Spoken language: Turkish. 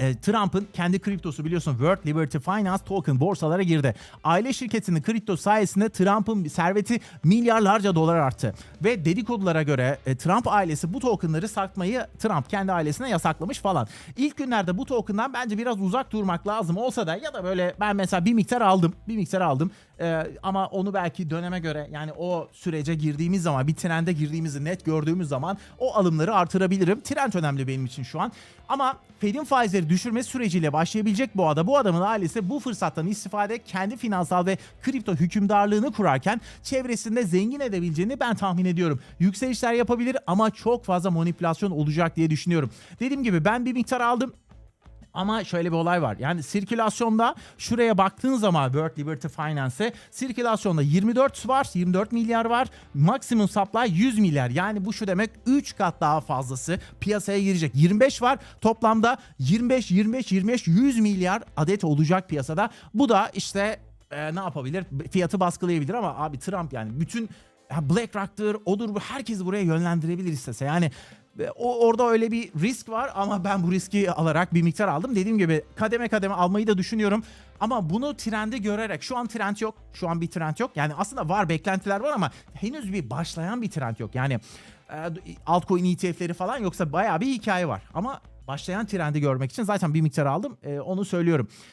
e, Trump'ın kendi kriptosu biliyorsun World Liberty Finance Token borsalara girdi. Aile şirketinin kripto sayesinde Trump'ın serveti milyarlarca dolar arttı. Ve dedikodulara göre e, Trump ailesi bu tokenları satmayı Trump kendi ailesine yasaklamış falan. İlk günlerde bu token'dan bence biraz uzak durmak lazım olsa da ya da böyle ben mesela bir miktar aldım. Bir miktar aldım. E, ama onu belki döneme göre yani o sürece girdiğimiz zaman bir trende girdiğimizi net gördüğümüz zaman o alımları artırabilirim. Trend önemli benim için şu an. Ama Fed'in faizleri düşürme süreciyle başlayabilecek bu ada, bu adamın ailesi bu fırsattan istifade kendi finansal ve kripto hükümdarlığını kurarken çevresinde zengin edebileceğini ben tahmin ediyorum. Yükselişler yapabilir ama çok fazla manipülasyon olacak diye düşünüyorum. Dediğim gibi ben bir miktar aldım. Ama şöyle bir olay var. Yani sirkülasyonda şuraya baktığın zaman World Liberty Finance'e sirkülasyonda 24 var, 24 milyar var. Maksimum supply 100 milyar. Yani bu şu demek 3 kat daha fazlası piyasaya girecek. 25 var. Toplamda 25 25 25 100 milyar adet olacak piyasada. Bu da işte e, ne yapabilir? Fiyatı baskılayabilir ama abi Trump yani bütün BlackRock'tır, odur bu herkesi buraya yönlendirebilir istese. Yani ve o orada öyle bir risk var ama ben bu riski alarak bir miktar aldım. Dediğim gibi kademe kademe almayı da düşünüyorum. Ama bunu trendi görerek şu an trend yok. Şu an bir trend yok. Yani aslında var beklentiler var ama henüz bir başlayan bir trend yok. Yani e, altcoin ETF'leri falan yoksa bayağı bir hikaye var. Ama başlayan trendi görmek için zaten bir miktar aldım. E, onu söylüyorum.